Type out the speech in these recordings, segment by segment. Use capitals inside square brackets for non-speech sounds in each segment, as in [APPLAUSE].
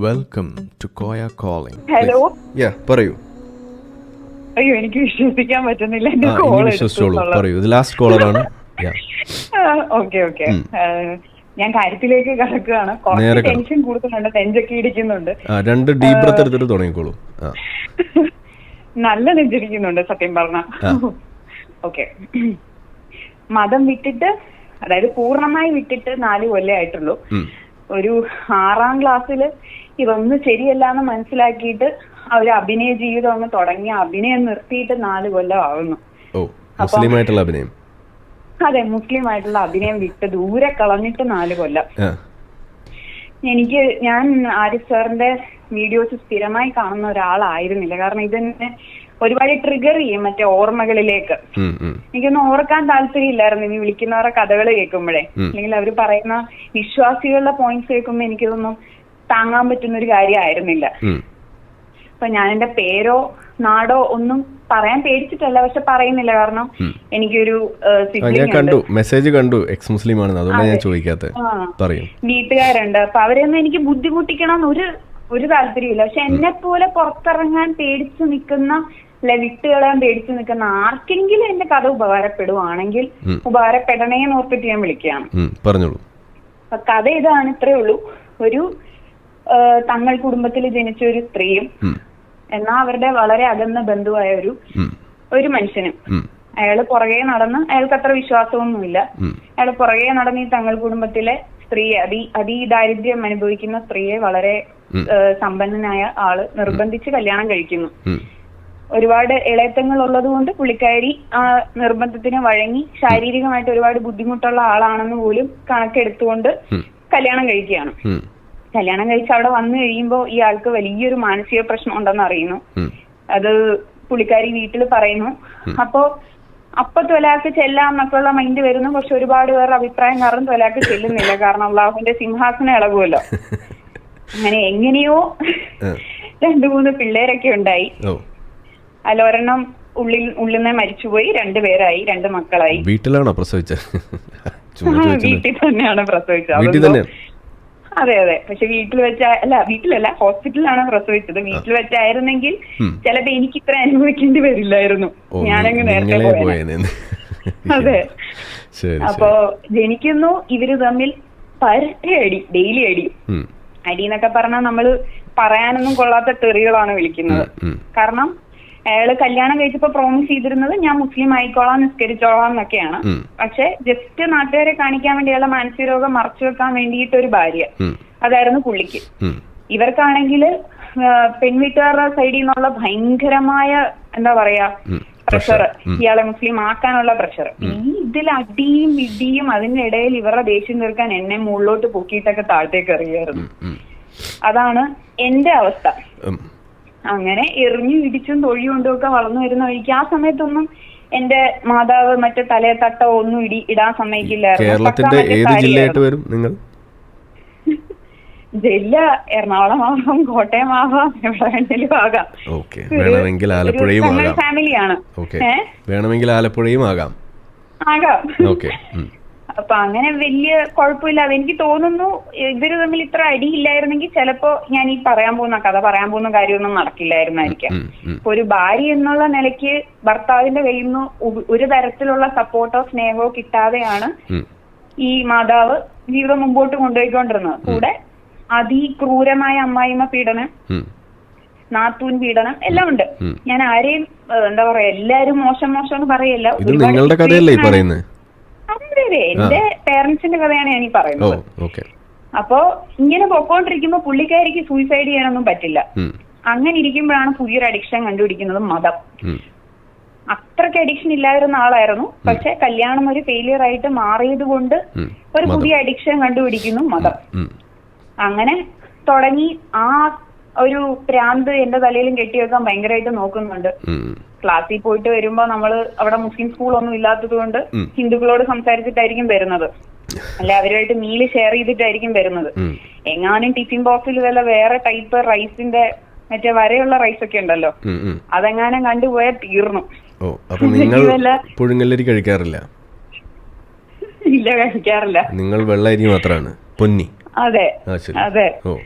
Welcome to Koya calling hello yeah പറയൂ. അയ്യോ എനിക്ക് വിശ്വസിക്കാൻ പറ്റുന്നില്ല. എന്റെ കോൾ വിശ്വസിച്ചോളൂ. പറയൂ. ഇത് ലാസ്റ്റ് കോളറാണ് ഓക്കെ ഓക്കെ ഞാൻ കാര്യത്തിലേക്ക് കടക്കുകയാണ്. കുറച്ച് ടെൻഷൻ കൂടുതലുണ്ട്. നെഞ്ചൊക്കെ ഇടിക്കുന്നുണ്ട്. രണ്ട് ഡീപ് ബ്രത്ത് എടുത്തിട്ട് തുടങ്ങിക്കോളൂ. നല്ല നെഞ്ചിരിക്കുന്നുണ്ട് സത്യം പറഞ്ഞ. ഓക്കെ മതം വിട്ടിട്ട് അതായത് പൂർണമായി വിട്ടിട്ട് നാല് കൊല്ലേ ആയിട്ടുള്ളൂ. ഒരു ആറാം ക്ലാസ്സിൽ ഇതൊന്നും ശരിയല്ല എന്ന് മനസ്സിലാക്കിയിട്ട് ഒരു അഭിനയ ജീവിതം അങ്ങ് തുടങ്ങി. അഭിനയം നിർത്തിയിട്ട് നാല് കൊല്ലം ആവുന്നു. മുസ്ലിമായിട്ടുള്ള അഭിനയം? അതെ മുസ്ലിം ആയിട്ടുള്ള അഭിനയം വിട്ട് ദൂരെ കളഞ്ഞിട്ട് നാല് കൊല്ലം. എനിക്ക് ഞാൻ ആരിഫ് സാറിന്റെ വീഡിയോസ് സ്ഥിരമായി കാണുന്ന ഒരാളായിരുന്നില്ല. കാരണം ഇതെന്നെ ഒരുപാട് ട്രിഗർ ചെയ്യും മറ്റേ ഓർമ്മകളിലേക്ക്. എനിക്കൊന്നും ഓർക്കാൻ താല്പര്യമില്ലായിരുന്നു. ഇനി വിളിക്കുന്നവരുടെ കഥകൾ കേൾക്കുമ്പോഴേ. അല്ലെങ്കിൽ അവർ പറയുന്ന വിശ്വാസികളുടെ പോയിന്റ്സ് കേൾക്കുമ്പോൾ എനിക്കിതൊന്നും താങ്ങാൻ പറ്റുന്ന ഒരു കാര്യമായിരുന്നില്ല. അപ്പൊ ഞാൻ എന്റെ പേരോ നാടോ ഒന്നും പറയാൻ പേടിച്ചിട്ടല്ല പക്ഷെ പറയുന്നില്ല. കാരണം. എനിക്കൊരു ഞാൻ കണ്ടു. മെസ്സേജ് കണ്ടു. എക്സ് മുസ്ലിം ആണെന്ന് അതുകൊണ്ടാണ് ഞാൻ. ചോദിക്കാത്തത്. പറയൂ. വീട്ടുകാരുണ്ട്. അപ്പൊ അവരെയൊന്നും എനിക്ക് ബുദ്ധിമുട്ടിക്കണം ഒരു ഒരു താല്പര്യമില്ല പക്ഷെ എന്നെ പോലെ പുറത്തിറങ്ങാൻ പേടിച്ചു നിൽക്കുന്ന അല്ലെ വിട്ടുകളയാൻ പേടിച്ചു നിൽക്കുന്ന ആർക്കെങ്കിലും എന്റെ കഥ ഉപകാരപ്പെടുവാണെങ്കിൽ ഉപകാരപ്പെടണേന്ന് ഉപകാരപ്പെടണേ എന്ന് ഓർത്തിട്ട് ഞാൻ വിളിക്കുകയാണ്. പറഞ്ഞോളൂ. കഥ ഇതാണ് ഇത്രേ ഉള്ളൂ. ഒരു തങ്ങൾ കുടുംബത്തിൽ ജനിച്ച ഒരു സ്ത്രീയും എന്നാ അവരുടെ വളരെ അകന്ന ബന്ധുവായ ഒരു ഒരു മനുഷ്യനും. അയാൾ പുറകെ നടന്ന് അയാൾക്ക് അത്ര വിശ്വാസമൊന്നുമില്ല. അയാൾ അയാൾ പുറകെ നടന്ന് ഈ തങ്ങൾ കുടുംബത്തിലെ സ്ത്രീയെ അതി അതിദാരിദ്ര്യം അനുഭവിക്കുന്ന സ്ത്രീയെ വളരെ സമ്പന്നനായ ആൾ നിർബന്ധിച്ച് കല്യാണം കഴിക്കുന്നു. ഒരുപാട് ഇളയത്തങ്ങൾ ഉള്ളത് കൊണ്ട് പുള്ളിക്കാരി ആ നിർബന്ധത്തിന് വഴങ്ങി ശാരീരികമായിട്ട് ഒരുപാട് ബുദ്ധിമുട്ടുള്ള ആളാണെന്ന് പോലും കണക്കെടുത്തുകൊണ്ട് കല്യാണം കഴിക്കുകയാണ്. കല്യാണം കഴിച്ച് അവിടെ വന്നു കഴിയുമ്പോൾ ഇയാൾക്ക് ആൾക്ക് വലിയൊരു മാനസിക പ്രശ്നം ഉണ്ടെന്ന് അറിയുന്നു. അത് പുള്ളിക്കാരി വീട്ടിൽ പറയുന്നു. അപ്പോ അപ്പൊ തൊലാക്ക് ചെല്ലാം എന്നൊക്കെയുള്ള മൈൻഡ് വരുന്നു. പക്ഷെ ഒരുപാട് പേരുടെ അഭിപ്രായം കാരണം തൊലാക്ക് ചെല്ലുന്നില്ല. കാരണം അള്ളാഹുവിന്റെ സിംഹാസന ഇളകുമല്ലോ. [LAUGHS] അങ്ങനെ എങ്ങനെയോ. രണ്ടു മൂന്ന് പിള്ളേരൊക്കെ ഉണ്ടായി. അലോരെണ്ണം ഉള്ളിൽ ഉള്ളിൽ നിന്ന് മരിച്ചുപോയി. രണ്ടുപേരായി രണ്ട് മക്കളായി. വീട്ടിലാണോ പ്രസവിച്ചത്? [LAUGHS] വീട്ടിൽ തന്നെയാണ് പ്രസവിച്ചത്. അതെ അതെ. പക്ഷെ വീട്ടിൽ വെച്ച അല്ല വീട്ടിലല്ല ഹോസ്പിറ്റലിലാണ് പ്രസവിച്ചത്. വീട്ടിൽ വെച്ചായിരുന്നെങ്കിൽ. ചിലപ്പോ എനിക്ക് ഇത്ര അനുഭവിക്കേണ്ടി വരില്ലായിരുന്നു. ഞാനങ്ങ് നേരത്തെ [LAUGHS] അതെ. അപ്പോ ജനിക്കുന്നു ഇവർ തമ്മിൽ പരട്ട അടി ഡെയിലി അടി. അടി എന്നൊക്കെ പറഞ്ഞാൽ നമ്മൾ പറയാനൊന്നും കൊള്ളാത്ത തെറികളാണ് വിളിക്കുന്നത്. കാരണം അയാൾ കല്യാണം കഴിച്ചപ്പോ പ്രോമിസ് ചെയ്തിരുന്നത് ഞാൻ മുസ്ലിം ആയിക്കോളാം നിസ്കരിച്ചോളാം എന്നൊക്കെയാണ്. പക്ഷെ ജസ്റ്റ് നാട്ടുകാരെ കാണിക്കാൻ വേണ്ടി അയാളെ മാനസിക രോഗം മറച്ചു വെക്കാൻ വേണ്ടിയിട്ട് ഒരു ഭാര്യ അതായിരുന്നു പുള്ളിക്ക്. ഇവർക്കാണെങ്കിൽ പെൺവീട്ടുകാരുടെ സൈഡിൽ നിന്നുള്ള ഭയങ്കരമായ എന്താ പറയാ പ്രഷർ ഇയാളെ മുസ്ലിം ആക്കാനുള്ള പ്രഷർ ഈ ഇതിൽ അടിയും ഇടിയും അതിനിടയിൽ ഇവരുടെ ദേഷ്യം തീർക്കാൻ എന്നെ മുകളിലോട്ട് പൊക്കിയിട്ടൊക്കെ താഴത്തേക്ക് എറിയായിരുന്നു അതാണ് എന്റെ അവസ്ഥ. അങ്ങനെ എറിഞ്ഞു ഇടിച്ചും തൊഴിയും കൊണ്ടും ഒക്കെ വളർന്നു വരുന്ന വഴിക്ക് ആ സമയത്തൊന്നും എന്റെ മാതാവ് മറ്റേ തലയെ തട്ടോ ഒന്നും ഇടി ഇടാൻ സമ്മതിക്കില്ലായിരുന്നു. ഏത്. ജില്ലയായിട്ട് വരും നിങ്ങൾ? [LAUGHS] ജില്ല എറണാകുളം ആവാം കോട്ടയം ആവാം എവിടെ വേണേലും ആകാം. വേണമെങ്കിൽ ആലപ്പുഴയും ഫാമിലിയാണ് വേണമെങ്കിൽ ആലപ്പുഴയും ആകാം. ആകാം. ഓക്കെ. അപ്പൊ അങ്ങനെ വലിയ കുഴപ്പമില്ലാതെ എനിക്ക് തോന്നുന്നു ഇവർ തമ്മിൽ ഇത്ര അടിയില്ലായിരുന്നെങ്കിൽ ചിലപ്പോ ഞാൻ ഈ പറയാൻ പോകുന്ന കഥ പറയാൻ പോകുന്ന കാര്യമൊന്നും നടക്കില്ലായിരുന്നായിരിക്കാം. ഒരു ഭാര്യ എന്നുള്ള നിലയ്ക്ക് ഭർത്താവിന്റെ കയ്യിൽ നിന്ന് ഒരു തരത്തിലുള്ള സപ്പോർട്ടോ സ്നേഹമോ കിട്ടാതെയാണ് ഈ മാതാവ് ജീവിതം മുമ്പോട്ട് കൊണ്ടുപോയിക്കൊണ്ടിരുന്നത്. കൂടെ അതിക്രൂരമായ അമ്മായിമ്മ പീഡനം നാത്തൂൻ പീഡനം എല്ലാം ഉണ്ട്. ഞാൻ ആരെയും എന്താ പറയാ എല്ലാരും മോശം മോശം എന്ന് പറയല്ല. നിങ്ങളുടെ കഥയല്ലേ പറയുന്നത്? അതെ എന്റെ പേരൻസിന്റെ കഥയാണ് ഞാൻ ഈ പറയുന്നത്. അപ്പോ ഇങ്ങനെ പൊക്കോണ്ടിരിക്കുമ്പോ പുള്ളിക്കാരിക്ക് സൂയിസൈഡ് ചെയ്യാനൊന്നും പറ്റില്ല. അങ്ങനെ ഇരിക്കുമ്പോഴാണ് പുതിയൊരു അഡിക്ഷൻ കണ്ടുപിടിക്കുന്നത് മതം. അത്രയ്ക്ക് അഡിക്ഷൻ ഇല്ലായിരുന്ന ആളായിരുന്നു. പക്ഷെ കല്യാണം ഒരു ഫെയിലിയർ ആയിട്ട് മാറിയത് കൊണ്ട് ഒരു പുതിയ അഡിക്ഷൻ കണ്ടുപിടിക്കുന്നു മതം. അങ്ങനെ തുടങ്ങി ആ ഒരു പ്രാന്ത് എന്റെ തലയിലും കെട്ടിവെക്കാൻ ഭയങ്കരമായിട്ട് നോക്കുന്നുണ്ട്. ക്ലാസ്സിൽ പോയിട്ട് വരുമ്പോ നമ്മൾ അവിടെ മുസ്ലിം സ്കൂളൊന്നും ഇല്ലാത്തത് കൊണ്ട്. ഹിന്ദുക്കളോട് സംസാരിച്ചിട്ടായിരിക്കും വരുന്നത്. അല്ല അവരുമായിട്ട് മീൽ ഷെയർ ചെയ്തിട്ടായിരിക്കും വരുന്നത്. എങ്ങാനും ടിഫിൻ ബോക്സിൽ വല്ല വേറെ ടൈപ്പ് റൈസിന്റെ മറ്റേ വരെയുള്ള റൈസ് ഒക്കെ ഉണ്ടല്ലോ. അതെങ്ങാനും കണ്ടുപോയാൽ തീർന്നു. പുഴുങ്ങല്ലരി കഴിക്കാറില്ല? ഇല്ല കഴിക്കാറില്ല. നിങ്ങൾ വെള്ളരി മാത്രമാണ് പൊന്നി. അതെ അതെ. ഓ.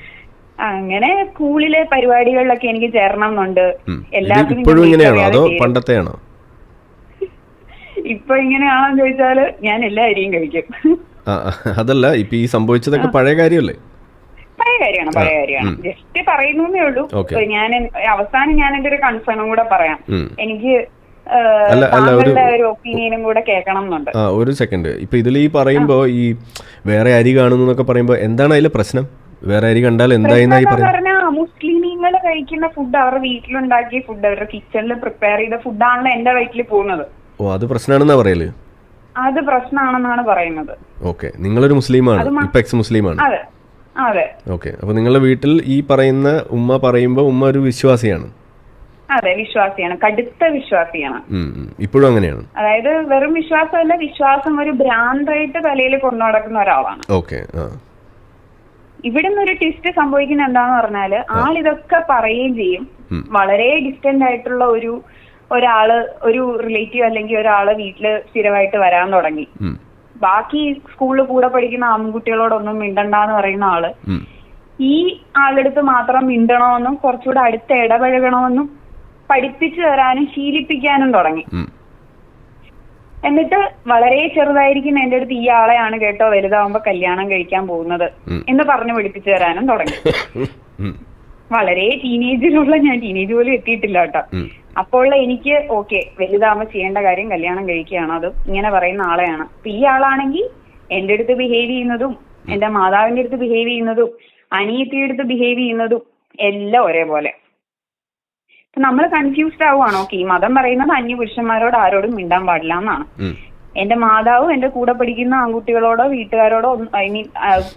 അങ്ങനെ സ്കൂളിലെ പരിപാടികളിലൊക്കെ എനിക്ക് ചേരണം എന്നുണ്ട്. എല്ലാവർക്കും എല്ലാത്തിനും ഇപ്പോഴും ഇങ്ങനെയാണോ? അതോ. പണ്ടത്തെയാണോ? [LAUGHS] ഇപ്പൊ ഇങ്ങനെയാണെന്ന് ചോദിച്ചാൽ ഞാൻ എല്ലാ അരിയും കഴിക്കും. അതല്ല ഇപ്പൊ ഈ സംഭവിച്ചതൊക്കെ പഴയ കാര്യമല്ലേ? പഴയ കാര്യമാണ് പഴയ കാര്യമാണ്. ജസ്റ്റ് പറയുന്നേ ഉള്ളൂ. ഞാൻ അവസാനം ഞാൻ എന്റെ ഒരു കൺസേണും കൂടെ പറയാം. എനിക്ക് അല്ല, അല്ല, ഒരു- ഒരു സെക്കൻഡ്. ഇപ്പൊ ഇതിൽ ഈ പറയുമ്പോ ഈ വേറെ അരി കാണുന്നു എന്നൊക്കെ പറയുമ്പോ എന്താണ് അതിലെ പ്രശ്നം? വേറെ അരി കണ്ടാൽ പറഞ്ഞാൽ മുസ്ലിമീങ്ങൾ കഴിക്കുന്ന ഫുഡ് അവരുടെ വീട്ടിലുണ്ടാക്കിയ ഫുഡ് അവരുടെ കിച്ചണിൽ പ്രിപ്പയർ ചെയ്ത ഫുഡാണല്ലോ എന്റെ വയറ്റിൽ പോകുന്നത്. ഓ അത് പ്രശ്നമാണെന്നാ പറയൽ? അത് പ്രശ്നമാണെന്നാണ് പറയുന്നത്. ഓക്കെ നിങ്ങളൊരു മുസ്ലിമാണ് ഇപ്പൊ എക്സ് മുസ്ലിമാണ്. അതെ അതെ. ഓക്കെ അപ്പൊ നിങ്ങളുടെ വീട്ടിൽ ഈ പറയുന്ന ഉമ്മ പറയുമ്പോ ഉമ്മ ഒരു വിശ്വാസിയാണ്? അതെ വിശ്വാസിയാണ് കടുത്ത വിശ്വാസിയാണ്. ഇപ്പോഴും അങ്ങനെയാണ്? അതായത് വെറും വിശ്വാസമല്ല വിശ്വാസം ഒരു ഭ്രാന്തായിട്ട് തലയിൽ കൊണ്ടു നടക്കുന്ന ഒരാളാണ്. ഓക്കെ ആ നിന്ന് ഒരു ട്വിസ്റ്റ് സംഭവിക്കുന്ന എന്താന്ന് പറഞ്ഞാൽ ആൾ ഇതൊക്കെ പറയുകയും ചെയ്യും. വളരെ ഡിസ്റ്റന്റ് ആയിട്ടുള്ള ഒരു ഒരാൾ ഒരു റിലേറ്റീവ് അല്ലെങ്കിൽ ഒരാൾ വീട്ടിൽ സ്ഥിരമായിട്ട് വരാൻ തുടങ്ങി. ബാക്കി സ്കൂളിൽ കൂടെ പഠിക്കുന്ന ആൺകുട്ടികളോടൊന്നും മിണ്ടണ്ടെന്ന് പറയുന്ന ആൾ ഈ ആളെടുത്ത് മാത്രം മിണ്ടണമെന്നും കുറച്ചുകൂടെ അടുത്ത് ഇടപഴകണമെന്നും പഠിപ്പിച്ചു തരാനും ശീലിപ്പിക്കാനും തുടങ്ങി. എന്നിട്ട് വളരെ ചെറുതായിരിക്കുന്ന എന്റെ അടുത്ത് ഈ ആളെയാണ് കേട്ടോ വലുതാവുമ്പോ കല്യാണം കഴിക്കാൻ പോകുന്നത് എന്ന് പറഞ്ഞു പഠിപ്പിച്ചു തരാനും തുടങ്ങി. [LAUGHS] വളരെ ടീനേജിലുള്ള ഞാൻ ടീനേജ് പോലും എത്തിയിട്ടില്ല കേട്ടോ. അപ്പോൾ എനിക്ക് ഓക്കെ വലുതാവുമ്പോ ചെയ്യേണ്ട കാര്യം കല്യാണം കഴിക്കുകയാണ്. അത് ഇങ്ങനെ പറയുന്ന ആളെയാണ്. അപ്പൊ ഈ ആളാണെങ്കിൽ എന്റെ അടുത്ത് ബിഹേവ് ചെയ്യുന്നതും എന്റെ മാതാവിന്റെ അടുത്ത് ബിഹേവ് ചെയ്യുന്നതും അനിയത്തിയുടെ അടുത്ത് ബിഹേവ് ചെയ്യുന്നതും എല്ലാം ഒരേപോലെ. നമ്മൾ കൺഫ്യൂസ്ഡ് ആവുകയാണ് ഓക്കെ ഈ മതം പറയുന്നത് അന്യപുരുഷന്മാരോട് ആരോടും മിണ്ടാൻ പാടില്ല എന്നാണ്. എന്റെ മാതാവും എന്റെ കൂടെ പഠിക്കുന്ന ആൺകുട്ടികളോടോ വീട്ടുകാരോടോ ഐ മീൻ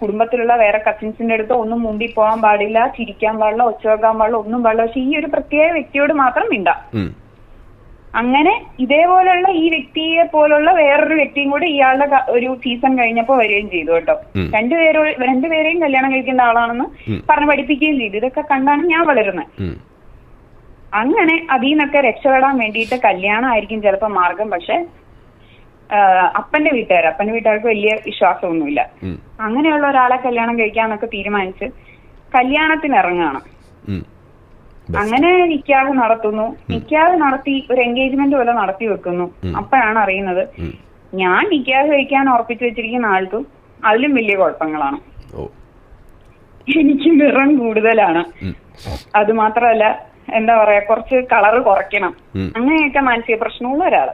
കുടുംബത്തിലുള്ള വേറെ കസിൻസിന്റെ അടുത്തോ ഒന്നും മുണ്ടി പോകാൻ പാടില്ല ചിരിക്കാൻ പാടില്ല ഒച്ച വെക്കാൻ പാടില്ല ഒന്നും പാടില്ല. പക്ഷെ ഈ ഒരു പ്രത്യേക വ്യക്തിയോട് മാത്രം മിണ്ടാം. അങ്ങനെ ഇതേപോലുള്ള ഈ വ്യക്തിയെ പോലുള്ള വേറൊരു വ്യക്തിയും കൂടെ ഇയാളുടെ ഒരു സീസൺ കഴിഞ്ഞപ്പോ വരികയും ചെയ്തു കേട്ടോ. രണ്ടുപേരോ രണ്ടുപേരെയും കല്യാണം കഴിക്കേണ്ട ആളാണെന്ന് പറഞ്ഞു പഠിപ്പിക്കുകയും ചെയ്തു. ഇതൊക്കെ കണ്ടാണ് ഞാൻ വളരുന്നത്. അങ്ങനെ അതിൽ നിന്നൊക്കെ രക്ഷപ്പെടാൻ വേണ്ടിയിട്ട് കല്യാണമായിരിക്കും ചിലപ്പോൾ മാർഗം. പക്ഷെ അപ്പന്റെ വീട്ടുകാർ അപ്പന്റെ വീട്ടുകാർക്ക് വലിയ വിശ്വാസമൊന്നുമില്ല. അങ്ങനെയുള്ള ഒരാളെ കല്യാണം കഴിക്കാന്നൊക്കെ തീരുമാനിച്ച് കല്യാണത്തിന് ഇറങ്ങുകയാണ് അങ്ങനെ നിക്കാഹ് നടത്തുന്നു. നിക്കാഹ് നടത്തി ഒരു എൻഗേജ്മെന്റ് പോലെ നടത്തി വെക്കുന്നു. അപ്പോഴാണ് അറിയുന്നത് ഞാൻ നിക്കാഹ് കഴിക്കാൻ ഉറപ്പിച്ചു വെച്ചിരിക്കുന്ന ആൾക്കും അതിലും വലിയ കുഴപ്പങ്ങളാണ്. എനിക്ക് നിറം കൂടുതലാണ്. അത് മാത്രമല്ല എന്താ പറയാ കുറച്ച് കളറ് കുറയ്ക്കണം. അങ്ങനെയൊക്കെ മാനസിക പ്രശ്നമുള്ള ഒരാൾ.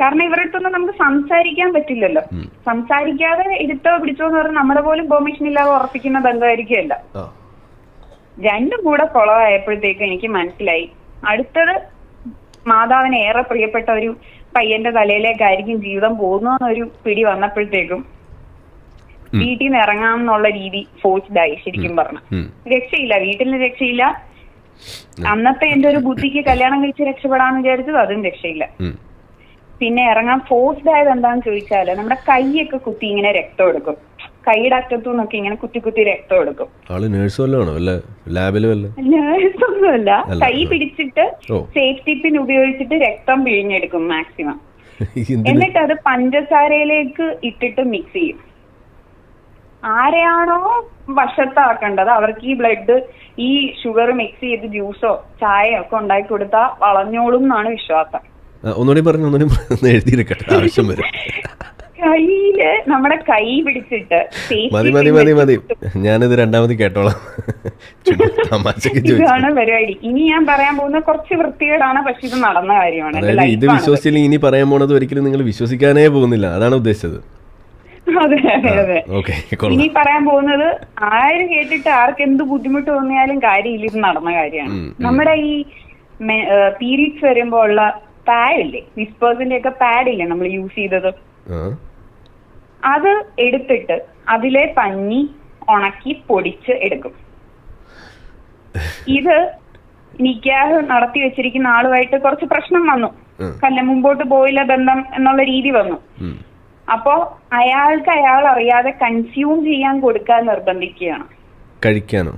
കാരണം ഇവരുടെ അടുത്തൊന്നും നമുക്ക് സംസാരിക്കാൻ പറ്റില്ലല്ലോ. സംസാരിക്കാതെ എടുത്തോ പിടിച്ചോ എന്ന് പറഞ്ഞാൽ നമ്മുടെ പോലും പെർമിഷൻ ഇല്ലാതെ ഉറപ്പിക്കുന്ന ബന്ധമായിരിക്കുമല്ല രണ്ടും കൂടെ കുളമായപ്പോഴത്തേക്ക് എനിക്ക് മനസ്സിലായി. അടുത്തത് മാതാവിന് ഏറെ പ്രിയപ്പെട്ട ഒരു പയ്യന്റെ തലയിലേക്കായിരിക്കും ജീവിതം പോകുന്നതെന്നൊരു പിടി വന്നപ്പോഴത്തേക്കും വീട്ടിൽ നിന്ന് ഇറങ്ങാം എന്നുള്ള രീതി ഫോഴ്സ്ഡായി ശരിക്കും പറഞ്ഞു രക്ഷയില്ല വീട്ടിൽ നിന്ന് രക്ഷയില്ല. അന്നത്തെ എന്റെ ഒരു ബുദ്ധിക്ക് കല്യാണം കഴിച്ച് രക്ഷപ്പെടാന്ന് വിചാരിച്ചത് അതും രക്ഷയില്ല. പിന്നെ ഇറങ്ങാൻ ഫോഴ്സ്ഡ് ആയത് എന്താന്ന് ചോദിച്ചാൽ നമ്മുടെ കൈയൊക്കെ കുത്തി ഇങ്ങനെ രക്തം എടുക്കും. കൈയുടെ അറ്റത്തു നിന്നൊക്കെ ഇങ്ങനെ കുത്തി കുത്തി രക്തം എടുക്കും. നേഴ്സൊന്നുമല്ല. കൈ പിടിച്ചിട്ട് സേഫ്റ്റി പിൻ ഉപയോഗിച്ചിട്ട് രക്തം പിഴിഞ്ഞെടുക്കും മാക്സിമം [LAUGHS] എന്നിട്ട് അത് പഞ്ചസാരയിലേക്ക് ഇട്ടിട്ട് മിക്സ് ചെയ്യും. ആരെയാണോ വശത്താക്കേണ്ടത് അവർക്ക് ഈ ബ്ലഡ് ഈ ഷുഗർ മിക്സ് ചെയ്ത് ജ്യൂസോ ചായയോ ഒക്കെ ഉണ്ടാക്കി കൊടുത്താൽ വളഞ്ഞോളും എന്നാണ് വിശ്വാസം. ഒന്നുകൂടി പറഞ്ഞു ഒന്നുകൂടി എഴുതിയിരിക്കട്ടെ ആവശ്യം വരും. കയ്യിൽ നമ്മുടെ കൈ പിടിച്ചിട്ട് മതി മതി മതി മതി. ഞാനിത് രണ്ടാമത് കേട്ടോളാം. ഇതാണ് പരിപാടി ഇനി ഞാൻ പറയാൻ പോകുന്ന കുറച്ച് വൃത്തികേടാണ് പക്ഷെ ഇത് നടന്ന കാര്യമാണ്. ഇത് വിശ്വസിച്ചില്ലെങ്കിൽ ഇനി പറയാൻ പോണത് ഒരിക്കലും നിങ്ങൾ വിശ്വസിക്കാനേ പോകുന്നില്ല. അതാണ് ഉദ്ദേശിച്ചത്. അതെ അതെ ഇനി പറയാൻ പോകുന്നത് ആര് കേട്ടിട്ട് ആർക്ക് എന്ത് ബുദ്ധിമുട്ട് തോന്നിയാലും കാര്യമില്ല ഇത് നടന്ന കാര്യമാണ്. നമ്മുടെ ഈ പീരീഡ്സ് വരുമ്പോ ഉള്ള പാഡില്ലേ? വിസ്പേഴ്സിന്റെ ഒക്കെ പാഡില്ലേ നമ്മൾ യൂസ് ചെയ്തത്? അത് എടുത്തിട്ട് അതിലെ പഞ്ഞി ഉണക്കി പൊടിച്ച് എടുക്കും. ഇത് നിക്കാഹ് നടത്തി വെച്ചിരിക്കുന്ന ആളുമായിട്ട് കുറച്ച് പ്രശ്നം വന്നു. കല്ല മുമ്പോട്ട് പോയില്ല ബന്ധം എന്നുള്ള രീതി വന്നു. അപ്പോ അയാൾക്ക് അയാൾ അറിയാതെ കൺസ്യൂം ചെയ്യാൻ കൊടുക്കാൻ നിർബന്ധിക്കുകയാണ്. കഴിക്കാനോ?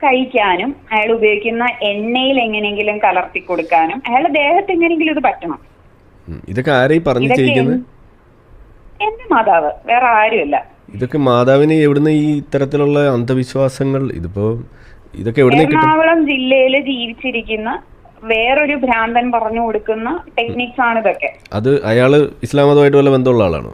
കഴിക്കാനും അയാൾ ഉപയോഗിക്കുന്ന എണ്ണയിൽ എങ്ങനെയെങ്കിലും കലർത്തി കൊടുക്കാനും അയാളുടെ ദേഹത്ത് എങ്ങനെയെങ്കിലും ഇത് പറ്റണം. ഇതൊക്കെ ആരെയും പറഞ്ഞു ചെയ്യിക്കുന്നത് എന്റെ മാതാവ് വേറെ ആരുമില്ല. ഇതൊക്കെ മാതാവിന് എവിടുന്ന് ഈ ഇത്തരത്തിലുള്ള അന്ധവിശ്വാസങ്ങൾ? ഇതിപ്പോ ഇതൊക്കെ എവിടുന്ന് എറണാകുളം ജില്ലയിൽ ജീവിച്ചിരിക്കുന്ന വേറൊരു ഭ്രാന്തൻ പറഞ്ഞു കൊടുക്കുന്ന ടെക്നിക്സ് ആണ് ഇതൊക്കെ. അത് അയാൾ ഇസ്ലാം മതമായിട്ട് വല്ല ബന്ധമുള്ള ആളാണോ?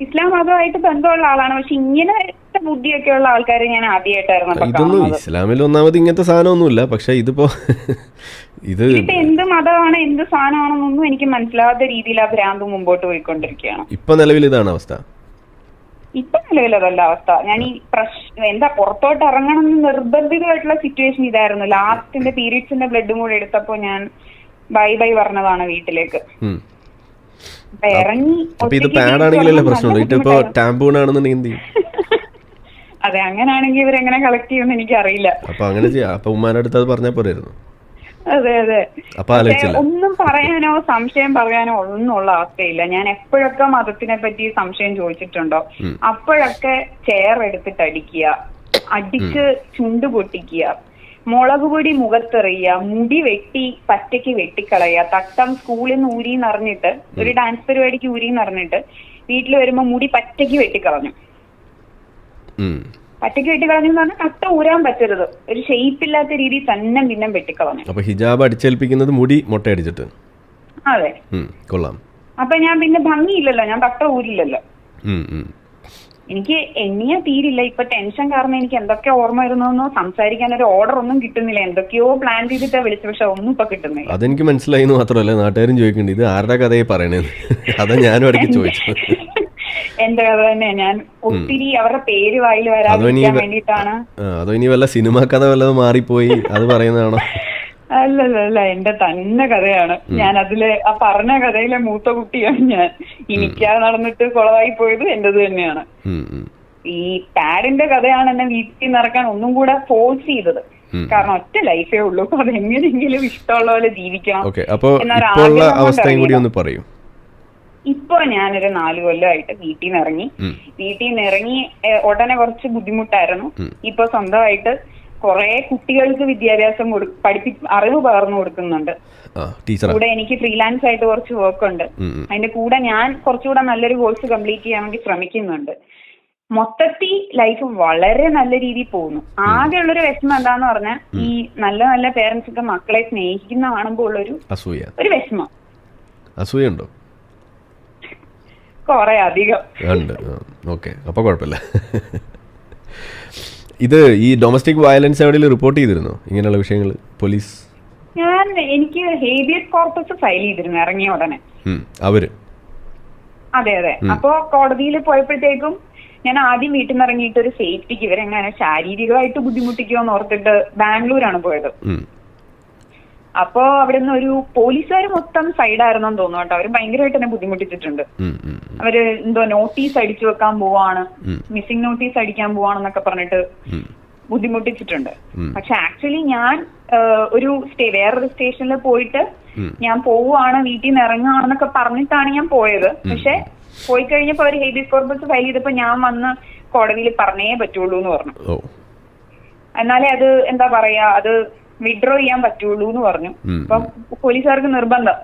ഇസ്ലാം മതമായിട്ട് ബന്ധമുള്ള ആളാണ്. പക്ഷെ ഇങ്ങനത്തെ ബുദ്ധിയൊക്കെ ഉള്ള ആൾക്കാരെ ഞാൻ ആദ്യമായിട്ടായിരുന്നു ഇതൊന്നും ഇസ്ലാമിൽ ഒന്നാമത് ഇങ്ങനത്തെ സാധനമൊന്നുമില്ല. പക്ഷെ ഇതിപ്പോ [LAUGHS] ഇത് എന്ത് മതമാണ് എന്ത് സാധനമാണെന്നൊന്നും എനിക്ക് മനസ്സിലാവാത്ത രീതിയിൽ ആ ഭ്രാന്ത് മുമ്പോട്ട് പോയിക്കൊണ്ടിരിക്കുകയാണ്. ഇപ്പൊ നിലവിൽ ഇതാണ് അവസ്ഥ? ഇപ്പൊ നിലവിലതല്ല അവസ്ഥ. ഞാൻ ഈ പ്രശ്നം എന്താ പുറത്തോട്ട് ഇറങ്ങണം എന്ന് നിർബന്ധിതമായിട്ടുള്ള സിറ്റുവേഷൻ ഇതായിരുന്നു. ലാസ്റ്റിന്റെ പീരീഡ്സിന്റെ ബ്ലഡും കൂടെ എടുത്തപ്പോ ഞാൻ ബൈ ബൈ പറഞ്ഞതാണ് വീട്ടിലേക്ക്. ഇറങ്ങി ഇത് ഇതിപ്പോ. ടാമ്പൂൺ ആണെന്നുണ്ടെങ്കിൽ [LAUGHS] അതെ അങ്ങനെയാണെങ്കിൽ ഇവരെങ്ങനെ കളക്ട് ചെയ്യുമെന്ന് എനിക്കറിയില്ല. അപ്പൊ അങ്ങനെ ചെയ്യാം. അപ്പൊ പറഞ്ഞ അത് പറഞ്ഞാൽ പോരായിരുന്നു അതെ അതെ. ഒന്നും പറയാനോ സംശയം പറയാനോ ഒന്നും ഉള്ള അവസ്ഥയില്ല. ഞാൻ എപ്പോഴൊക്കെ മതത്തിനെ പറ്റി സംശയം ചോദിച്ചിട്ടുണ്ടോ അപ്പോഴൊക്കെ ചെയർ എടുത്തിട്ട് അടിക്കുക അടിച്ച് ചുണ്ട് പൊട്ടിക്കുക മുളക് പൊടി മുഖത്തെറിയുക മുടി വെട്ടി പറ്റയ്ക്ക് വെട്ടിക്കളയുക തട്ടം സ്കൂളിൽ നിന്ന് ഊരി നിറഞ്ഞിട്ട് ഒരു ഡാൻസ് പരിപാടിക്ക് ഊരി നിറഞ്ഞിട്ട് വീട്ടിൽ വരുമ്പോ മുടി പറ്റയ്ക്ക് വെട്ടിക്കളഞ്ഞു. പറ്റയ്ക്ക് വെട്ടിക്കളഞ്ഞു എന്ന് പറഞ്ഞാൽ കട്ട ഊരാൻ പറ്റരുത്. ഒരു ഷെയ്പ്പ് ഇല്ലാത്ത രീതിയിൽ തന്നെ പിന്നെ വെട്ടിക്കളഞ്ഞു. അപ്പൊ ഹിജാബ് അടിച്ചേൽപ്പിക്കുന്നത് മുടി മുട്ടയടിച്ചിട്ട്. അതെ. കൊള്ളാം. അപ്പൊ ഞാൻ പിന്നെ ഭംഗിയില്ലല്ലോ ഞാൻ കട്ട ഊരില്ലല്ലോ. എനിക്ക് എണ്ണിയ തീരില്ല. ഇപ്പൊ ടെൻഷൻ കാരണം എനിക്ക് എന്തൊക്കെ ഓർമ്മ വരുന്നോ സംസാരിക്കാൻ ഒരു ഓർഡർ ഒന്നും കിട്ടുന്നില്ല. എന്തൊക്കെയോ പ്ലാൻ ചെയ്തിട്ടാ വിളിച്ചു പക്ഷെ ഒന്നും ഇപ്പൊ കിട്ടുന്നില്ല. അതെനിക്ക് മനസ്സിലായി മാത്രമല്ല നാട്ടുകാരും ചോദിക്കുന്നുണ്ട് ഇത് ആരുടെ കഥയെ പറയണേന്ന്? അതാ ഞാനും ഇടയ്ക്ക് ചോദിച്ചത്. എന്റെ കഥ തന്നെ ഞാൻ ഒത്തിരി അവരുടെ പേര് വായിൽ അതോ വരാതിരിക്കാൻ വെ- അതോ ഇനി വല്ല സിനിമ കഥ വല്ലതും മാറിപ്പോയി അത് പറയുന്നതാണോ? അല്ലല്ല അല്ല എന്റെ തന്നെ കഥയാണ്. ഞാൻ അതിലെ ആ പറഞ്ഞ കഥയിലെ മൂത്ത കുട്ടിയാണ് ഞാൻ. എനിക്കാ നടന്നിട്ട് കുളമായി പോയത് എന്റേത് തന്നെയാണ്. ഈ പാഡിന്റെ കഥയാണ് എന്നെ വീട്ടിൽ നിറക്കാൻ ഒന്നും കൂടെ ഫോഴ്സ് ചെയ്തത്. കാരണം ഒറ്റ ലൈഫേ ഉള്ളൂ. അപ്പൊ അതെങ്ങനെയെങ്കിലും ഇഷ്ടമുള്ള പോലെ ജീവിക്കണം എന്നൊരു അവസ്ഥയും കൂടി. ഒന്ന് പറയൂ. ഇപ്പൊ ഞാനൊരു നാല് കൊല്ലമായിട്ട് വീട്ടിൽ നിന്ന് ഇറങ്ങി വീട്ടിൽ നിന്ന് ഇറങ്ങി ഉടനെ കുറച്ച് ബുദ്ധിമുട്ടായിരുന്നു. ഇപ്പൊ സ്വന്തമായിട്ട് കുറെ കുട്ടികൾക്ക് വിദ്യാഭ്യാസം പഠിപ്പി അറിവ് പകർന്നു കൊടുക്കുന്നുണ്ട്. കൂടെ എനിക്ക് ഫ്രീലാൻസ് ആയിട്ട് കുറച്ച് വർക്ക് ഉണ്ട്. അതിന്റെ കൂടെ ഞാൻ കുറച്ചുകൂടെ നല്ലൊരു കോഴ്സ് കംപ്ലീറ്റ് ചെയ്യാൻ വേണ്ടി ശ്രമിക്കുന്നുണ്ട്. മൊത്തത്തിൽ ലൈഫ് വളരെ നല്ല രീതിയിൽ പോകുന്നു. ആകെ ഉള്ളൊരു വിഷമം എന്താന്ന് പറഞ്ഞാൽ ഈ നല്ല നല്ല പേരൻസ് ഒക്കെ മക്കളെ സ്നേഹിക്കുന്ന കാണുമ്പോൾ ഉള്ളൊരു ഒരു വിഷമം. അസൂയ ഉണ്ടോ കുറെ അധികം. ഉണ്ട്. ഓക്കെ. അപ്പൊ കുഴപ്പമില്ല. ഇത് ഈ ഡൊമസ്റ്റിക് വയലൻസ് എവിടെയും റിപ്പോർട്ട് ചെയ്തിരുന്നോ? ഇങ്ങനെയുള്ള വിഷയങ്ങൾ പോലീസ്? ഞാൻ എനിക്ക് ഹേബിയസ് കോർപ്പസ് ഫയൽ ചെയ്തിരുന്നു ഇറങ്ങിയ ഉടനെ. അവർ? അതെ അതെ. അപ്പോ കോടതിയിൽ പോയപ്പോഴത്തേക്കും ഞാൻ ആദ്യം വീട്ടിൽ നിന്ന് ഇറങ്ങിയിട്ട് ഒരു സേഫ്റ്റിക്ക് ഇവരെങ്ങനെ ശാരീരികമായിട്ട് ബുദ്ധിമുട്ടിക്കുമോ ഓർത്തിട്ട് ബാംഗ്ലൂരാണ് പോയത്. അപ്പോ അവിടെ നിന്ന് ഒരു പോലീസുകാർ മൊത്തം സൈഡായിരുന്നെന്ന് തോന്നുന്നു കേട്ടോ. അവർ ഭയങ്കരമായിട്ട് എന്നെ ബുദ്ധിമുട്ടിച്ചിട്ടുണ്ട്. അവർ എന്തോ നോട്ടീസ് അടിച്ചു വെക്കാൻ പോവാണ്. മിസ്സിംഗ് നോട്ടീസ് അടിക്കാൻ പോവാണെന്നൊക്കെ പറഞ്ഞിട്ട്. ബുദ്ധിമുട്ടിച്ചിട്ടുണ്ട്. പക്ഷെ ആക്ച്വലി ഞാൻ ഒരു സ്റ്റേ വേറൊരു സ്റ്റേഷനിൽ പോയിട്ട്. ഞാൻ പോവുകയാണ് വീട്ടിൽ നിന്ന് ഇറങ്ങുകയാണെന്നൊക്കെ പറഞ്ഞിട്ടാണ് ഞാൻ പോയത്. പക്ഷെ പോയി കഴിഞ്ഞപ്പോ അവർ ഹേബിയസ് കോർപ്പസ് ഫയൽ ചെയ്തപ്പോ ഞാൻ വന്ന് കോടതിയിൽ പറഞ്ഞേ പറ്റുള്ളൂ എന്ന് പറഞ്ഞു എന്നാലേ അത് എന്താ പറയാ അത് വിഡ്രോ ചെയ്യാൻ പറ്റുള്ളൂ എന്ന് പറഞ്ഞു. അപ്പം പോലീസുകാർക്ക് നിർബന്ധം.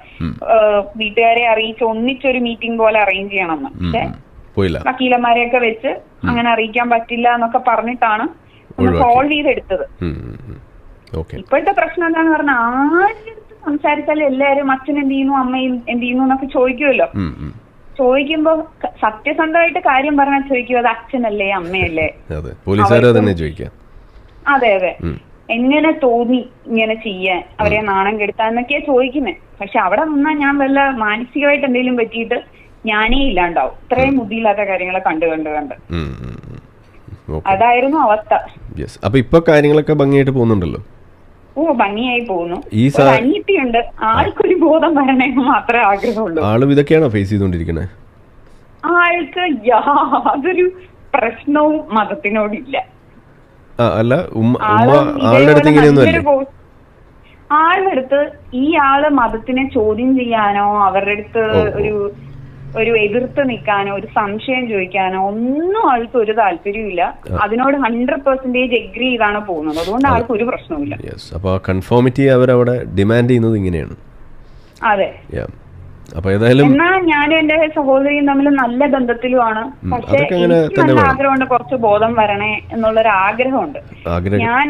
വീട്ടുകാരെ അറിയിച്ച് ഒന്നിച്ചൊരു മീറ്റിംഗ് പോലെ അറേഞ്ച് ചെയ്യണമെന്ന്. പക്ഷേ വക്കീലന്മാരെയൊക്കെ വെച്ച് അങ്ങനെ അറിയിക്കാൻ പറ്റില്ല എന്നൊക്കെ പറഞ്ഞിട്ടാണ് സോൾവ് ചെയ്തെടുത്തത്. ഇപ്പോഴത്തെ പ്രശ്നം എന്താന്ന് പറഞ്ഞാൽ ആരും സംസാരിച്ചാലും എല്ലാരും അച്ഛൻ എന്ത് ചെയ്യുന്നു അമ്മ എന്ത് ചെയ്യുന്നു എന്നൊക്കെ ചോദിക്കുമല്ലോ. ചോദിക്കുമ്പോ സത്യസന്ധമായിട്ട് കാര്യം പറഞ്ഞാൽ ചോദിക്കും അത് അച്ഛനല്ലേ അമ്മയല്ലേ? അതെ. അതെ. എങ്ങനെ തോന്നി ഇങ്ങനെ ചെയ്യാൻ? അവരെ നാണം കെടുത്താൻ എന്നൊക്കെയാ ചോദിക്കുന്നത് പക്ഷെ അവിടെ നിന്നാ ഞാൻ വല്ല മാനസികമായിട്ട് എന്തെങ്കിലും പറ്റിയിട്ട് ഞാനേ ഇല്ലാണ്ടാവും. ഇത്രയും ബുദ്ധിയില്ലാത്ത കാര്യങ്ങളെ കണ്ടു കണ്ട് കണ്ട്. അതായിരുന്നു അവസ്ഥ. അപ്പൊ ഇപ്പൊ കാര്യങ്ങളൊക്കെ ഭംഗിയായിട്ട് പോകുന്നുണ്ടല്ലോ? ഓ ഭംഗിയായി പോകുന്നു. ഈ അനിയത്തിയുണ്ട്. ആൾക്കൊരു ബോധം വരണേ മാത്രമേ ആഗ്രഹമുള്ളൂ. ആളും ഇതൊക്കെയാണോ ഫേസ് ചെയ്തോണ്ടിരിക്കണേ ആൾക്ക് യാതൊരു പ്രശ്നവും മതത്തിനോടില്ല. അല്ല ഉമ്മ ഉമ്മ ആളുടെ അടുത്ത് ഇങ്ങനെയൊന്നും ആളുടെ അടുത്ത് ഈ ആൾ മതത്തിനെ ചോദ്യം ചെയ്യാനോ അവരുടെ അടുത്ത്. ഒരു ഒരു എതിർത്ത് നിൽക്കാനോ ഒരു സംശയം ചോദിക്കാനോ ഒന്നും ആൾക്ക് ഒരു താല്പര്യമില്ല അതിനോട് ഹൺഡ്രഡ് പെർസെന്റേജ് എഗ്രി ചെയ്താണ് പോകുന്നത്. അതുകൊണ്ട് ആൾക്ക് ഒരു പ്രശ്നവുമില്ല. ആ കൺഫോമിറ്റി അവരവിടെ ഡിമാൻഡ് ചെയ്യുന്നത് ഇങ്ങനെയാണ്. അതെ. അപ്പൊ ഏതായാലും എന്നാ ഞാനും എന്റെ സഹോദരിയും തമ്മിൽ നല്ല ബന്ധത്തിലുമാണ്. പക്ഷെ എനിക്ക് നല്ല ആഗ്രഹമുണ്ട്. കുറച്ച് ബോധം വരണേ എന്നുള്ളൊരു ആഗ്രഹമുണ്ട് ഞാൻ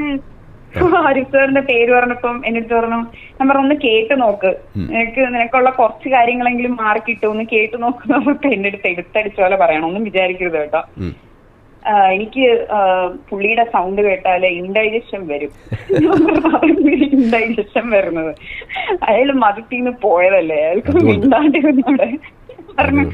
[LAUGHS] സാറിന്റെ പേര് പറഞ്ഞപ്പം എന്നിട്ട് പറഞ്ഞു ഞാൻ പറഞ്ഞു ഒന്ന് കേട്ട് നോക്ക്. നിനക്ക് നിനക്കുള്ള കുറച്ച് കാര്യങ്ങളെങ്കിലും മാർക്ക് കിട്ടും ഒന്ന് കേട്ട് നോക്ക്. എന്ന് പറഞ്ഞപ്പോ എന്റെ എടുത്തടിച്ച പോലെ പറയണം. ഒന്നും വിചാരിക്കരുത് കേട്ടോ. എനിക്ക് പുള്ളിയുടെ സൗണ്ട് കേട്ടാൽ ഇൻഡൈജഷൻ വരും. ഇൻഡൈജഷൻ വരുന്നത്. അയാൾ മതത്തിൽ നിന്ന് പോയതല്ലേ? അയാൾക്ക് മിണ്ടാണ്ടിരുന്നോടെ പറഞ്ഞു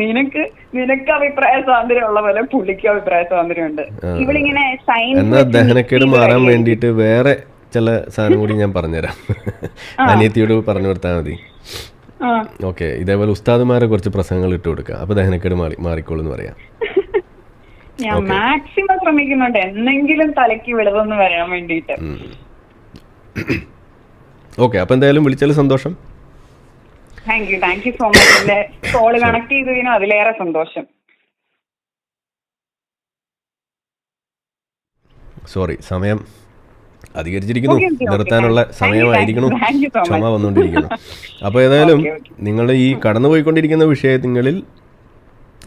നിനക്ക് നിനക്ക് അഭിപ്രായ സ്വാതന്ത്ര്യം ഉള്ള പോലെ പുള്ളിക്ക് അഭിപ്രായ സ്വാതന്ത്ര്യം ഉണ്ട് ഇവളിങ്ങനെ സയൻസ് ദഹനക്കേട് മാറാൻ വേണ്ടിയിട്ട് വേറെ ചില സാധനം കൂടി ഞാൻ പറഞ്ഞുതരാം. അനിയത്തിയോട് പറഞ്ഞു കൊടുത്താൽ മതി. ഓക്കെ ഇതേപോലെ ഉസ്താദുമാരെ കുറച്ച് പ്രസംഗങ്ങൾ ഇട്ട് കൊടുക്കുക. അപ്പൊ ദഹനക്കേട് മാറി മാറിക്കോളൂ എന്ന് പറയാം. ഞാൻ മാക്സിമം ശ്രമിക്കുന്നുണ്ട്. എന്തെങ്കിലും തലയ്ക്ക് വിളവെന്ന് വരാൻ വേണ്ടിയിട്ട്. [CLEARS THROAT] ഓക്കെ അപ്പൊ എന്തായാലും വിളിച്ചാൽ സന്തോഷം. Thank you thank you so much എന്റെ കോൾ കണക്ട് ചെയ്തതിനും അതിലേറെ സന്തോഷം. സോറി സമയം അധികരിച്ചിരിക്കുന്നു. നിർത്താനുള്ള സമയമായിരിക്കണം. ക്ഷമ വന്നുകൊണ്ടിരിക്കുന്നു. [LAUGHS] അപ്പോൾ ഏതായാലും. നിങ്ങളുടെ ഈ കടന്നുപോയിക്കൊണ്ടിരിക്കുന്ന വിഷയങ്ങളിൽ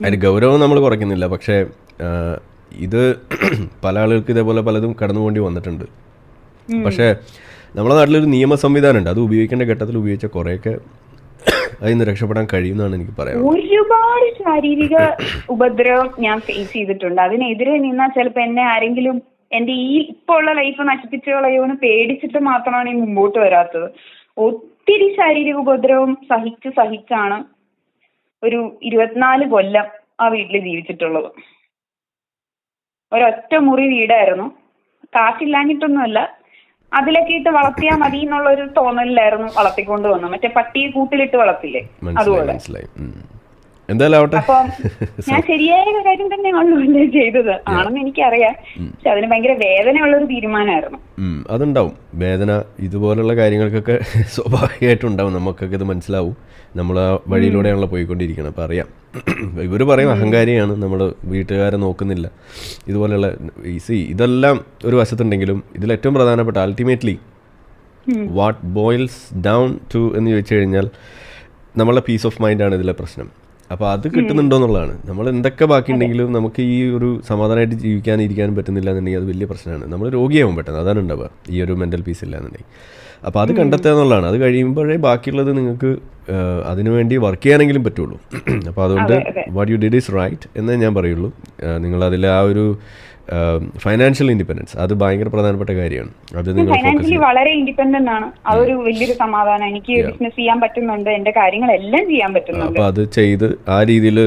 അതിന് ഗൗരവം നമ്മൾ കുറയ്ക്കുന്നില്ല. പക്ഷേ ഇത് [CLEARS THROAT] പല ആളുകൾക്ക് ഇതേപോലെ പലതും കടന്നു പോകേണ്ടി വന്നിട്ടുണ്ട് പക്ഷേ നമ്മുടെ നാട്ടിലൊരു നിയമ സംവിധാനം ഉണ്ട് അത് ഉപയോഗിക്കേണ്ട ഘട്ടത്തിൽ ഉപയോഗിച്ച കുറേയൊക്കെ അതിൽ നിന്ന് രക്ഷപ്പെടാൻ കഴിയുമെന്നാണ് എനിക്ക് പറയാം ഒരുപാട് ശാരീരിക ഉപദ്രവം ഞാൻ ഫേസ് ചെയ്തിട്ടുണ്ട്. അതിനെതിരെ നിന്നാൽ ചിലപ്പോൾ എന്നെ ആരെങ്കിലും എന്റെ ഈ ഇപ്പൊ ഉള്ള ലൈഫ് നശിപ്പിച്ചു കളയുമെന്ന് പേടിച്ചിട്ട് മാത്രമാണ് ഈ മുമ്പോട്ട് വരാത്തത്. ഒത്തിരി ശാരീരിക ഉപദ്രവം സഹിച്ച് സഹിച്ചാണ് ഒരു ഇരുപത്തിനാല് കൊല്ലം ആ വീട്ടിൽ ജീവിച്ചിട്ടുള്ളത്. ഒരൊറ്റ മുറി വീടായിരുന്നു. കാശില്ലാഞ്ഞിട്ടൊന്നുമല്ല അതിലൊക്കെ ഇട്ട് വളർത്തിയാൽ മതി എന്നുള്ള ഒരു തോന്നലിലായിരുന്നു വളർത്തിക്കൊണ്ട് വന്നത്. മറ്റേ പട്ടിയെ കൂട്ടിലിട്ട് വളർത്തില്ലേ? അതുപോലെ. എന്തായാലും ആവട്ടെ. [LAUGHS] ഞാൻ ശരിയായ കാര്യം തന്നെയാണല്ലോ അല്ലേ ചെയ്തത്. ആണെന്ന് എനിക്കറിയാം. പക്ഷെ അതിന് ഭയങ്കര വേദനയുള്ള ഒരു തീരുമാനമായിരുന്നു അതുണ്ടാവും. വേദന ഇതുപോലുള്ള കാര്യങ്ങൾക്കൊക്കെ [LAUGHS] സ്വാഭാവികമായിട്ടുണ്ടാവും. നമുക്കൊക്കെ ഇത് മനസ്സിലാവും. നമ്മൾ ആ വഴിയിലൂടെയാണല്ലോ പോയിക്കൊണ്ടിരിക്കുന്നത് അപ്പം അറിയാം. [CLEARS THROAT] ഇവർ പറയും അഹങ്കാരിയാണ്. നമ്മൾ വീട്ടുകാരെ നോക്കുന്നില്ല. ഇതുപോലെയുള്ള ഈസി ഇതെല്ലാം ഒരു വശത്തുണ്ടെങ്കിലും ഇതിൽ ഏറ്റവും പ്രധാനപ്പെട്ട ultimately what boils down to എന്ന് ചോദിച്ചു കഴിഞ്ഞാൽ നമ്മളെ പീസ് ഓഫ് മൈൻഡാണ് ഇതിലെ പ്രശ്നം. അപ്പോൾ അത് കിട്ടുന്നുണ്ടോ എന്നുള്ളതാണ്. നമ്മൾ എന്തൊക്കെ ബാക്കിയുണ്ടെങ്കിലും നമുക്ക് ഈ ഒരു സമാധാനമായിട്ട് ജീവിക്കാൻ ഇരിക്കാനും പറ്റുന്നില്ല എന്നുണ്ടെങ്കിൽ അത് വലിയ പ്രശ്നമാണ്. നമ്മൾ രോഗിയാവും പെട്ടെന്ന്. അതാണ് ഉണ്ടാവുക. ഈ ഒരു മെന്റൽ പീസ് ഇല്ല എന്നുണ്ടെങ്കിൽ. അപ്പോൾ അത് കണ്ടെത്തുക എന്നുള്ളതാണ്. അത് കഴിയുമ്പോഴേ ബാക്കിയുള്ളത് നിങ്ങൾക്ക് അതിനുവേണ്ടി വർക്ക് ചെയ്യാനെങ്കിലും പറ്റുള്ളൂ. അപ്പോൾ അതുകൊണ്ട് what you did is right എന്നേ ഞാൻ പറയുള്ളൂ. നിങ്ങൾ അതിൽ ആ ഒരു ഫൈനാൻഷ്യൽ ഇൻഡിപെൻഡൻസ് അത് ഭയങ്കര പ്രധാനപ്പെട്ട കാര്യമാണ്. അത് നിങ്ങൾ ഫൈനാൻഷ്യലി വളരെ ഇൻഡിപെൻഡന്റ് ആണ്. അതൊരു വലിയൊരു സമാധാനം. എനിക്ക് ബിസിനസ് ചെയ്യാൻ പറ്റുന്നുണ്ട്. എന്റെ കാര്യങ്ങളെല്ലാം ചെയ്യാൻ പറ്റുന്നുണ്ട്. അപ്പോൾ അത് ചെയ്ത് ആ രീതിയിൽ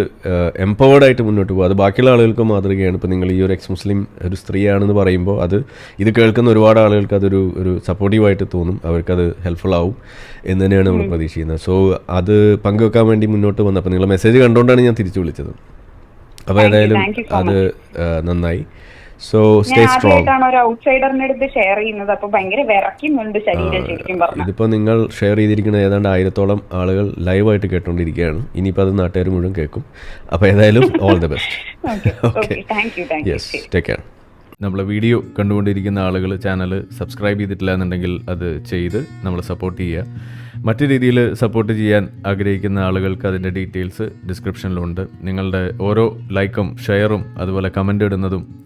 എംപവേർഡ് ആയിട്ട് മുന്നോട്ട് പോകും അത് ബാക്കിയുള്ള ആളുകൾക്ക് മാതൃകയാണ്. ഇപ്പോൾ നിങ്ങൾ ഈ ഒരു എക്സ് മുസ്ലിം ഒരു സ്ത്രീയാണെന്ന് പറയുമ്പോൾ അത് ഇത് കേൾക്കുന്ന ഒരുപാട് ആളുകൾക്ക് അതൊരു ഒരു സപ്പോർട്ടീവായിട്ട് തോന്നും. അവർക്കത് ഹെൽപ്ഫുൾ ആവും എന്ന് തന്നെയാണ് നമ്മൾ പ്രതീക്ഷിക്കുന്നത്. സോ അത് പങ്കുവെക്കാൻ വേണ്ടി മുന്നോട്ട് വന്നപ്പോൾ നിങ്ങളുടെ മെസ്സേജ് കണ്ടുകൊണ്ടാണ് ഞാൻ തിരിച്ചു വിളിച്ചത്. അപ്പോൾ ഏതായാലും അത് നന്നായി. സോ സ്റ്റേ സ്ട്രോങ് ഇതിപ്പോ നിങ്ങൾ ഷെയർ ചെയ്തിരിക്കുന്ന ഏതാണ്ട് ആയിരത്തോളം ആളുകൾ ലൈവായിട്ട് കേട്ടോണ്ടിരിക്കുകയാണ്. ഇനിയിപ്പോൾ അത് നാട്ടുകാർ മുഴുവൻ കേൾക്കും. അപ്പോൾ ഏതായാലും all the best okay yes take care നമ്മളെ വീഡിയോ കണ്ടുകൊണ്ടിരിക്കുന്ന ആളുകൾ ചാനൽ സബ്സ്ക്രൈബ് ചെയ്തിട്ടില്ല എന്നുണ്ടെങ്കിൽ അത് ചെയ്ത് നമ്മൾ സപ്പോർട്ട് ചെയ്യുക. മറ്റു രീതിയിൽ സപ്പോർട്ട് ചെയ്യാൻ ആഗ്രഹിക്കുന്ന ആളുകൾക്ക് അതിന്റെ ഡീറ്റെയിൽസ് ഡിസ്ക്രിപ്ഷനിലുണ്ട് നിങ്ങളുടെ ഓരോ ലൈക്കും ഷെയറും അതുപോലെ കമന്റ് ഇടുന്നതും